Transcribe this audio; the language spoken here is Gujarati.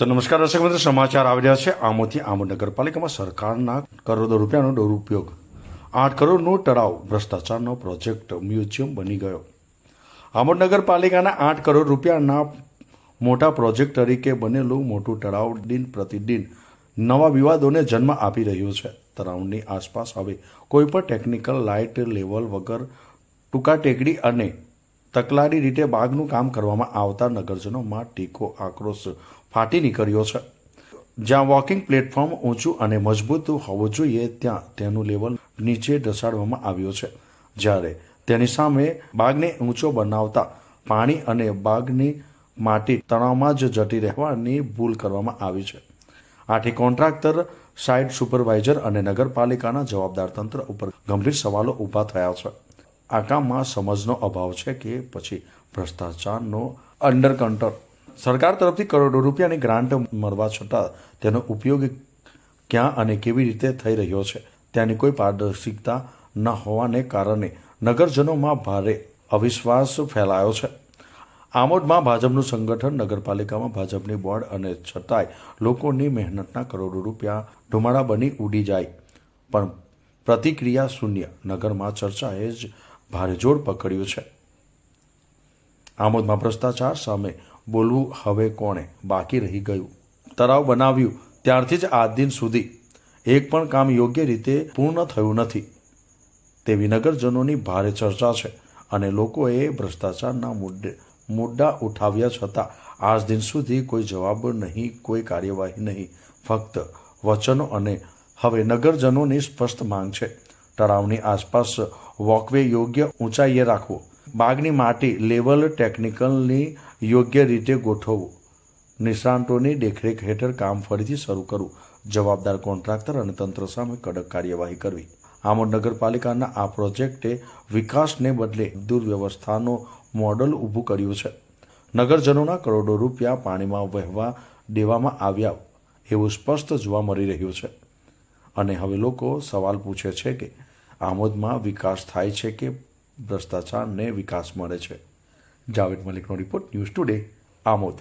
તો નમસ્કાર દર્શક મિત્રો, સમાચાર આવી રહ્યા છે આમોથી આમોદ નગરપાલિકામાં સરકારના કરોડો રૂપિયાનો દુરુપયોગ. આઠ કરોડનો તળાવ ભ્રષ્ટાચારનો પ્રોજેક્ટ મ્યુઝિયમ બની ગયો. આમોદ નગરપાલિકાના આઠ કરોડ રૂપિયાના મોટા પ્રોજેક્ટ તરીકે બનેલું મોટું તળાવ દિન પ્રતિદિન નવા વિવાદોને જન્મ આપી રહ્યું છે. તળાવની આસપાસ હવે કોઈ પણ ટેકનિકલ લાઇટ લેવલ વગર ટૂંકા ટેકડી અને તકલાદી રીતે બાગનું કામ કરવામાં આવતા નગરજનોમાં ટીકો આક્રોશ ફાટી નીકળ્યો છે. જ્યાં વોકિંગ પ્લેટફોર્મ ઊંચું અને મજબૂત હોવું જોઈએ, ત્યાં તેનું લેવલ નીચે ઢસાડવામાં આવ્યું છે. જ્યારે તેની સામે બાગને ઊંચો બનાવતા પાણી અને બાગની માટી તણાવમાં જ જટી રહેવાની ભૂલ કરવામાં આવી છે. આથી કોન્ટ્રાક્ટર સાઇટ સુપરવાઇઝર અને નગરપાલિકાના જવાબદાર તંત્ર ઉપર ગંભીર સવાલો ઊભા થયા છે. આ કામમાં સમજનો અભાવ છે કે પછી ભ્રષ્ટાચારનો અંડર કંટ્રોલ સરકાર તરફથી કરોડો રૂપિયાની ગ્રાન્ટ મળવા છતાં તેનો ઉપયોગ ક્યાં અને કેવી રીતે થઈ રહ્યો છે ત્યાંની કોઈ પારદર્શિકતા ન હોવાને કારણે નગરજનોમાં ભારે અવિશ્વાસ ફેલાયો છે. આમોદમાં ભાજપનું સંગઠન, નગરપાલિકામાં ભાજપની બોર્ડ અને છતાંય લોકોની મહેનતના કરોડો રૂપિયા ધુમાડા બની ઉડી જાય. પણ પ્રતિક્રિયા શૂન્ય. નગરમાં ચર્ચાએ જ ભારે જોર પકડ્યું છે. આમોદમાં ભ્રષ્ટાચાર સામે બોલવું હવે કોણે બાકી રહી ગયું? તળાવ બનાવ્યું ત્યારથી જ આજ દિન સુધી. એક પણ કામ યોગ્ય રીતે પૂર્ણ થયું નથી. તેવી નગરજનોની ભારે ચર્ચા છે અને લોકોએ ભ્રષ્ટાચારના મુદ્દે, મુદ્દા ઉઠાવ્યા છતાં આજ દિન સુધી કોઈ જવાબ નહીં, કોઈ કાર્યવાહી નહીં. ફક્ત વચનો અને હવે નગરજનોની સ્પષ્ટ માંગ છે. તળાવની આસપાસ વોકવે યોગ્ય ઊંચાઈએ રાખવો. બાગની માટી લેવલ ટેકનિકલની યોગ્ય રીતે ગોઠવવું. નિષ્ણાંતોની દેખરેખ હેઠળ કામ ફરીથી શરૂ કરવું. જવાબદાર કોન્ટ્રાક્ટર અને તંત્ર સામે કડક કાર્યવાહી કરવી. આમોદ નગરપાલિકાના આ પ્રોજેક્ટે વિકાસને બદલે દુર્વ્યવસ્થાનો મોડલ ઊભું કર્યું છે. નગરજનોના કરોડો રૂપિયા પાણીમાં વહેવા દેવામાં આવ્યા એવું સ્પષ્ટ જોવા મળી રહ્યું છે. અને હવે લોકો સવાલ પૂછે છે કે આમોદમાં વિકાસ થાય છે કે ભ્રષ્ટાચારને વિકાસ મળે છે? જાવેદ મલિકનો રિપોર્ટ, ન્યૂઝ ટુડે, આમોદ.